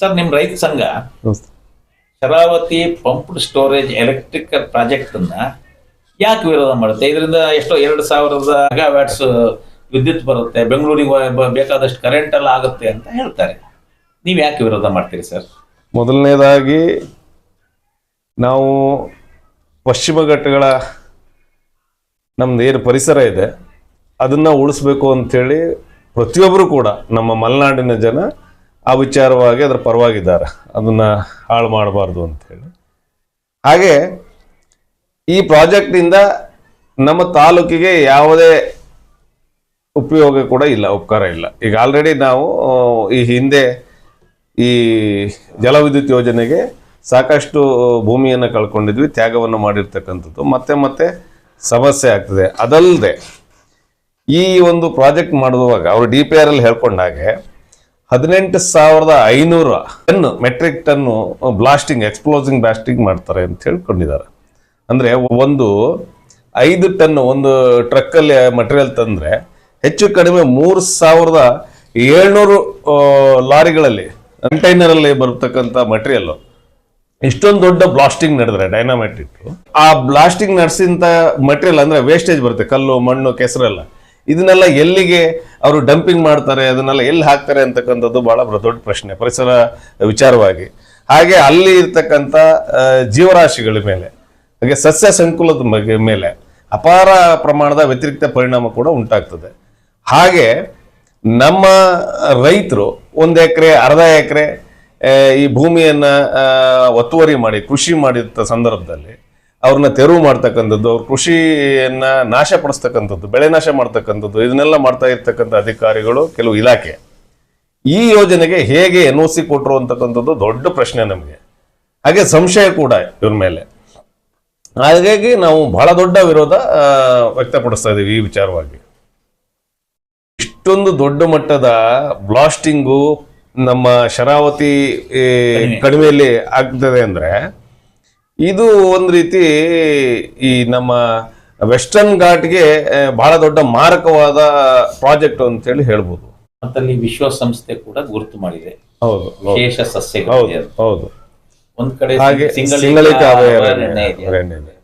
Sir ನಿಮ್ಮ ರೈತ ಸಂಘ Sharavathi pumped storage electrical project ಅನ್ನ ಯಾಕೆ ವಿರೋಧ ಮಾಡುತ್ತೆ? ಇದರಿಂದ ಎಷ್ಟೋ ಎರಡು ಸಾವಿರದ ಮೆಗಾವ್ಯಾಟ್ಸ್ ವಿದ್ಯುತ್ ಬರುತ್ತೆ ಬೆಂಗಳೂರಿಗೆ ಬೇಕಾದಷ್ಟು ಕರೆಂಟ್ ಎಲ್ಲ ಆಗುತ್ತೆ ಅಂತ ಹೇಳ್ತಾರೆ. ನೀವು ಯಾಕೆ ವಿರೋಧ ಮಾಡ್ತೀರಿ ಸರ್? ಮೊದಲನೇದಾಗಿ ನಾವು ಪಶ್ಚಿಮ ಘಟ್ಟಗಳ ನಮ್ದು ಏನು ಪರಿಸರ ಇದೆ ಅದನ್ನು ಉಳಿಸ್ಬೇಕು ಅಂಥೇಳಿ ಪ್ರತಿಯೊಬ್ಬರು ಕೂಡ ನಮ್ಮ ಮಲೆನಾಡಿನ ಜನ ಆ ವಿಚಾರವಾಗಿ ಅದರ ಪರವಾಗಿದ್ದಾರೆ. ಅದನ್ನು ಹಾಳು ಮಾಡಬಾರ್ದು ಅಂತೇಳಿ ಹಾಗೆ ಈ ಪ್ರಾಜೆಕ್ಟಿಂದ ನಮ್ಮ ತಾಲೂಕಿಗೆ ಯಾವುದೇ ಉಪಯೋಗ ಕೂಡ ಇಲ್ಲ, ಉಪಕಾರ ಇಲ್ಲ. ಈಗ ಆಲ್ರೆಡಿ ನಾವು ಈ ಹಿಂದೆ ಈ ಜಲವಿದ್ಯುತ್ ಯೋಜನೆಗೆ ಸಾಕಷ್ಟು ಭೂಮಿಯನ್ನು ಕಳ್ಕೊಂಡಿದ್ವಿ, ತ್ಯಾಗವನ್ನು ಮಾಡಿರ್ತಕ್ಕಂಥದ್ದು. ಮತ್ತೆ ಮತ್ತೆ ಸಮಸ್ಯೆ ಆಗ್ತದೆ. ಅದಲ್ಲದೆ ಈ ಒಂದು ಪ್ರಾಜೆಕ್ಟ್ ಮಾಡುವಾಗ, ಅವರು ಡಿ ಪಿ ಆರ್ ಅಲ್ಲಿ ಹೇಳ್ಕೊಂಡಾಗೆ ಹದಿನೆಂಟು ಸಾವಿರದ ಐನೂರ ton metric ton blasting exploding blasting ಮಾಡ್ತಾರೆ ಅಂತ ಹೇಳ್ಕೊಂಡಿದ್ದಾರೆ. ಅಂದರೆ ಒಂದು ಐದು ಟನ್ ಒಂದು ಟ್ರಕ್ಕಲ್ಲಿ ಮಟೀರಿಯಲ್ ತಂದರೆ ಹೆಚ್ಚು ಕಡಿಮೆ ಮೂರು ಸಾವಿರದ ಏಳ್ನೂರು ಲಾರಿಗಳಲ್ಲಿ ಕಂಟೈನರಲ್ಲಿ ಬರ್ತಕ್ಕಂಥ ಮಟೀರಿಯಲ್ಲು ಇಷ್ಟೊಂದು ದೊಡ್ಡ ಬ್ಲಾಸ್ಟಿಂಗ್ ನಡೆದ್ರೆ ಡೈನಾಮೈಟ್ ಆ ಬ್ಲಾಸ್ಟಿಂಗ್ ನಡೆಸಿದಂಥ ಮಟೀರಿಯಲ್ ಅಂದರೆ ವೇಸ್ಟೇಜ್ ಬರುತ್ತೆ, ಕಲ್ಲು, ಮಣ್ಣು, ಕೆಸರೆಲ್ಲ. ಇದನ್ನೆಲ್ಲ ಎಲ್ಲಿಗೆ ಅವರು ಡಂಪಿಂಗ್ ಮಾಡ್ತಾರೆ, ಅದನ್ನೆಲ್ಲ ಎಲ್ಲಿ ಹಾಕ್ತಾರೆ ಅಂತಕ್ಕಂಥದ್ದು ಬಹಳ ದೊಡ್ಡ ಪ್ರಶ್ನೆ, ಪರಿಸರ ವಿಚಾರವಾಗಿ. ಹಾಗೆ ಅಲ್ಲಿ ಇರ್ತಕ್ಕಂಥ ಜೀವರಾಶಿಗಳ ಮೇಲೆ, ಹಾಗೆ ಸಸ್ಯ ಸಂಕುಲದ ಮೇಲೆ ಅಪಾರ ಪ್ರಮಾಣದ ವ್ಯತಿರಿಕ್ತ ಪರಿಣಾಮ ಕೂಡ ಉಂಟಾಗ್ತದೆ. ಹಾಗೆ ನಮ್ಮ ರೈತರು ಒಂದು ಎಕರೆ, ಅರ್ಧ ಎಕರೆ ಈ ಭೂಮಿಯನ್ನು ಒತ್ತುವರಿ ಮಾಡಿ, ಕೃಷಿ ಮಾಡಿದ ಸಂದರ್ಭದಲ್ಲಿ ಅವ್ರನ್ನ ತೆರವು ಮಾಡ್ತಕ್ಕಂಥದ್ದು ಅವ್ರ ಕೃಷಿಯನ್ನ ನಾಶ ಪಡಿಸ್ತಕ್ಕಂಥದ್ದು ಬೆಳೆ ನಾಶ ಮಾಡ್ತಕ್ಕಂಥದ್ದು ಇದನ್ನೆಲ್ಲ ಮಾಡ್ತಾ ಇರ್ತಕ್ಕಂಥ ಅಧಿಕಾರಿಗಳು ಕೆಲವು ಇಲಾಖೆ. ಈ ಯೋಜನೆಗೆ ಹೇಗೆ ಎನ್ ಒ ಸಿ ಕೊಟ್ಟರು ಅಂತಕ್ಕಂಥದ್ದು ದೊಡ್ಡ ಪ್ರಶ್ನೆ ನಮಗೆ. ಹಾಗೆ ಸಂಶಯ ಕೂಡ ಇವ್ರ ಮೇಲೆ. ಹಾಗಾಗಿ ನಾವು ಬಹಳ ದೊಡ್ಡ ವಿರೋಧ ವ್ಯಕ್ತಪಡಿಸ್ತಾ ಇದ್ದೀವಿ ಈ ವಿಚಾರವಾಗಿ. ಇಷ್ಟೊಂದು ದೊಡ್ಡ ಮಟ್ಟದ ಬ್ಲಾಸ್ಟಿಂಗು ನಮ್ಮ ಶರಾವತಿ ಕಡಿಮೆಯಲ್ಲಿ ಕಣಿವೆಯಲ್ಲಿ ಆಗ್ತದೆ ಅಂದ್ರೆ ಇದು ಒಂದು ರೀತಿ ಈ ನಮ್ಮ ವೆಸ್ಟರ್ನ್ ಘಾಟ್ಗೆ ಬಹಳ ದೊಡ್ಡ ಮಾರಕವಾದ ಪ್ರಾಜೆಕ್ಟ್ ಅಂತ ಹೇಳಿ ಹೇಳ್ಬೋದು. ಮತ್ತಲ್ಲಿ ವಿಶ್ವಸಂಸ್ಥೆ ಕೂಡ ಗುರುತು ಮಾಡಿದೆ. ಹೌದು ವಿಶೇಷ ಸಸ್ಯ ಹೌದು ಹೌದು. ಒಂದ್ ಕಡೆ ಹಾಗೆ ಸಿಂಗಳಿಕ ಸಿಂಗಳಿಕ ಅಭಯಾರಣ್ಯ ಅಭಯಾರಣ್ಯ ಅರಣ್ಯ ಇದೆ.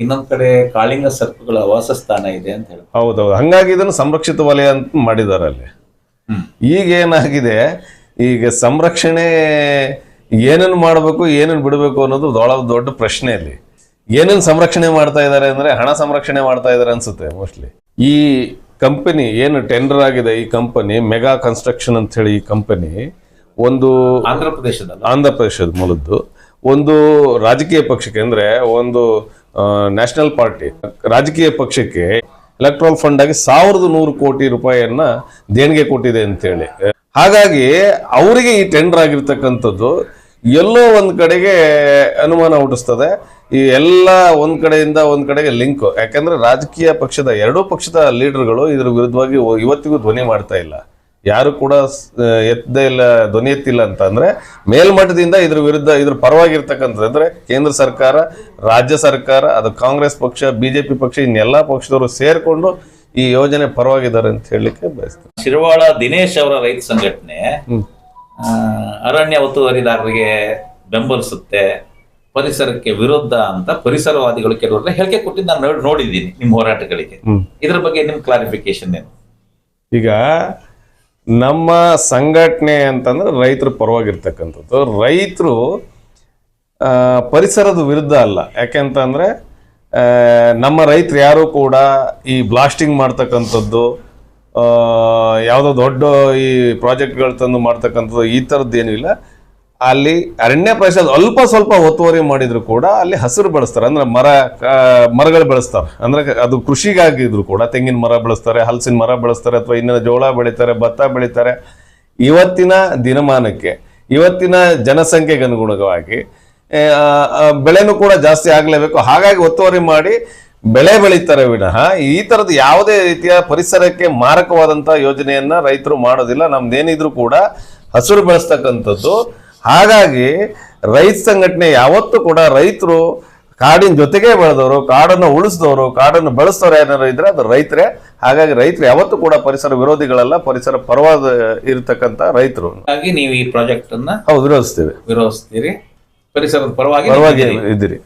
ಇನ್ನೊಂದ್ ಕಡೆ ಕಾಳಿಂಗ ಸರ್ಪಗಳ ವಾಸಸ್ಥಾನ ಇದೆ ಅಂತ ಹೇಳಿ. ಹೌದೌದು. ಹಂಗಾಗಿ ಇದನ್ನು ಸಂರಕ್ಷಿತ ವಲಯ ಅಂತ ಮಾಡಿದ್ದಾರೆ ಅಲ್ಲಿ. ಈಗ ಏನಾಗಿದೆ ಈಗ ಸಂರಕ್ಷಣೆ ಏನೇನು ಮಾಡಬೇಕು ಏನನ್ನು ಬಿಡಬೇಕು ಅನ್ನೋದು ಬಹಳ ದೊಡ್ಡ ಪ್ರಶ್ನೆ ಅಲ್ಲಿ ಏನನ್ನು ಸಂರಕ್ಷಣೆ ಮಾಡ್ತಾ ಇದ್ದಾರೆ ಅಂದರೆ ಹಣ ಸಂರಕ್ಷಣೆ ಮಾಡ್ತಾ ಇದ್ದಾರೆ ಅನ್ಸುತ್ತೆ ಮೋಸ್ಟ್ಲಿ ಈ ಕಂಪನಿ ಏನು ಟೆಂಡರ್ ಆಗಿದೆ ಈ ಕಂಪನಿ ಮೆಗಾ ಕನ್ಸ್ಟ್ರಕ್ಷನ್ ಅಂತ ಹೇಳಿ ಈ ಕಂಪನಿ ಒಂದು ಆಂಧ್ರ ಪ್ರದೇಶದ ಆಂಧ್ರ ಪ್ರದೇಶದ ಮೂಲದ್ದು ಒಂದು ರಾಜಕೀಯ ಪಕ್ಷಕ್ಕೆ ಅಂದರೆ ಒಂದು ನ್ಯಾಷನಲ್ ಪಾರ್ಟಿ ರಾಜಕೀಯ ಪಕ್ಷಕ್ಕೆ ಎಲೆಕ್ಟ್ರಲ್ ಫಂಡ್ ಆಗಿ ಸಾವಿರದ ನೂರು ಕೋಟಿ ರೂಪಾಯಿಯನ್ನ ದೇಣಿಗೆ ಕೊಟ್ಟಿದೆ ಅಂತೇಳಿ ಹಾಗಾಗಿ ಅವರಿಗೆ ಈ ಟೆಂಡರ್ ಆಗಿರ್ತಕ್ಕಂಥದ್ದು ಎಲ್ಲೋ ಒಂದ್ ಕಡೆಗೆ ಅನುಮಾನ ಹುಟ್ಟಿಸ್ತದೆ. ಈ ಎಲ್ಲ ಒಂದ್ ಕಡೆಯಿಂದ ಒಂದ್ ಕಡೆಗೆ ಲಿಂಕ್ ಯಾಕಂದ್ರೆ ರಾಜಕೀಯ ಪಕ್ಷದ ಎರಡೂ ಪಕ್ಷದ ಲೀಡರ್ಗಳು ಇದ್ರ ವಿರುದ್ಧವಾಗಿ ಇವತ್ತಿಗೂ ಧ್ವನಿ ಮಾಡ್ತಾ ಇಲ್ಲ. ಯಾರು ಕೂಡ ಎತ್ತದೆ ಇಲ್ಲ ಧ್ವನಿ ಎತ್ತಿಲ್ಲ ಅಂತ ಅಂದ್ರೆ ಮೇಲ್ಮಟ್ಟದಿಂದ ಇದ್ರ ವಿರುದ್ಧ ಇದ್ರ ಪರವಾಗಿರ್ತಕ್ಕಂಥದ್ದು ಅಂದ್ರೆ ಕೇಂದ್ರ ಸರ್ಕಾರ ರಾಜ್ಯ ಸರ್ಕಾರ ಅದು ಕಾಂಗ್ರೆಸ್ ಪಕ್ಷ ಬಿಜೆಪಿ ಪಕ್ಷ ಇನ್ನೆಲ್ಲ ಪಕ್ಷದವರು ಸೇರ್ಕೊಂಡು ಈ ಯೋಜನೆ ಪರವಾಗಿದ್ದಾರೆ ಅಂತ ಹೇಳಲಿಕ್ಕೆ ಬಯಸ್ತಾರೆ ಶಿರವಾಳ ದಿನೇಶ್ ಅವರ ರೈತ ಸಂಘಟನೆ ಅರಣ್ಯ ಒತ್ತುವರಿದಾರರಿಗೆ ಬೆಂಬಲಿಸುತ್ತೆ ಪರಿಸರಕ್ಕೆ ವಿರುದ್ಧ ಅಂತ ಪರಿಸರವಾದಿಗಳು ಕೆಲವರೆಲ್ಲ ಹೇಳಿಕೆ ಕೊಟ್ಟಿದ್ದು ನಾನು ನೋಡ್- ನೋಡಿದ್ದೀನಿ ನಿಮ್ಮ ಹೋರಾಟಗಳಿಗೆ. ಇದ್ರ ಬಗ್ಗೆ ನಿಮ್ಮ ಕ್ಲಾರಿಫಿಕೇಶನ್ ಏನು? ಈಗ ನಮ್ಮ ಸಂಘಟನೆ ಅಂತಂದ್ರೆ ರೈತರ ಪರವಾಗಿರ್ತಕ್ಕಂಥದ್ದು. ರೈತರು ಪರಿಸರದ ವಿರುದ್ಧ ಅಲ್ಲ. ಯಾಕೆಂತಂದ್ರೆ ನಮ್ಮ ರೈತರು ಯಾರು ಕೂಡ ಈ ಬ್ಲಾಸ್ಟಿಂಗ್ ಮಾಡ್ತಕ್ಕಂಥದ್ದು ಯಾವುದೋ ದೊಡ್ಡ ಈ ಪ್ರಾಜೆಕ್ಟ್ಗಳು ತಂದು ಮಾಡ್ತಕ್ಕಂಥದ್ದು ಈ ಥರದ್ದು ಏನೂ ಇಲ್ಲ. ಅಲ್ಲಿ ಅರಣ್ಯ ಪ್ರದೇಶ ಅಲ್ಪ ಸ್ವಲ್ಪ ಒತ್ತುವರಿ ಮಾಡಿದ್ರು ಕೂಡ ಅಲ್ಲಿ ಹಸಿರು ಬೆಳೆಸ್ತಾರೆ. ಅಂದ್ರೆ ಮರ ಮರಗಳು ಬೆಳೆಸ್ತಾರೆ ಅಂದ್ರೆ ಅದು ಕೃಷಿಗಾಗಿದ್ರು ಕೂಡ ತೆಂಗಿನ ಮರ ಬೆಳೆಸ್ತಾರೆ, ಹಲಸಿನ ಮರ ಬೆಳೆಸ್ತಾರೆ, ಅಥವಾ ಇನ್ನ ಜೋಳ ಬೆಳೀತಾರೆ, ಭತ್ತ ಬೆಳೀತಾರೆ. ಇವತ್ತಿನ ದಿನಮಾನಕ್ಕೆ, ಇವತ್ತಿನ ಜನಸಂಖ್ಯೆಗೆ ಅನುಗುಣವಾಗಿ ಬೆಳೆನೂ ಕೂಡ ಜಾಸ್ತಿ ಆಗಲೇಬೇಕು. ಹಾಗಾಗಿ ಒತ್ತುವರಿ ಮಾಡಿ ಬೆಳೆ ಬೆಳೀತಾರೆ ವಿನಃ. ಈ ತರದ ಯಾವುದೇ ರೀತಿಯ ಪರಿಸರಕ್ಕೆ ಮಾರಕವಾದಂತ ಯೋಜನೆಯನ್ನ ರೈತರು ಮಾಡೋದಿಲ್ಲ. ನಮ್ದೇನಿದ್ರು ಕೂಡ ಹಸಿರು ಬೆಳೆಸ್ತಕ್ಕಂಥದ್ದು. ಹಾಗಾಗಿ ರೈತ ಸಂಘಟನೆ ಯಾವತ್ತೂ ಕೂಡ ರೈತರು ಕಾಡಿನ ಜೊತೆಗೆ ಬೆಳೆದವರು ಕಾಡನ್ನು ಉಳಿಸಿದವರು ಕಾಡನ್ನು ಬೆಳೆಸ್ತವ್ರು ಏನಾರು ಇದ್ರೆ ಅದು ರೈತರೇ. ಹಾಗಾಗಿ ರೈತರು ಯಾವತ್ತೂ ಕೂಡ ಪರಿಸರ ವಿರೋಧಿಗಳಲ್ಲ ಪರಿಸರ ಪರವಾದ ಇರತಕ್ಕಂತ ರೈತರು. ಹಾಗಾಗಿ ನೀವು ಈ ಪ್ರಾಜೆಕ್ಟ್ ಅನ್ನ ಹೌದು ವಿರೋಧಿಸ್ತೀವಿ. ವಿರೋಧಿಸ್ತೀರಿ. ಪರಿಸರದ ಪರವಾಗಿ ಪರವಾಗಿ. ಇದ್ದೀರಿ.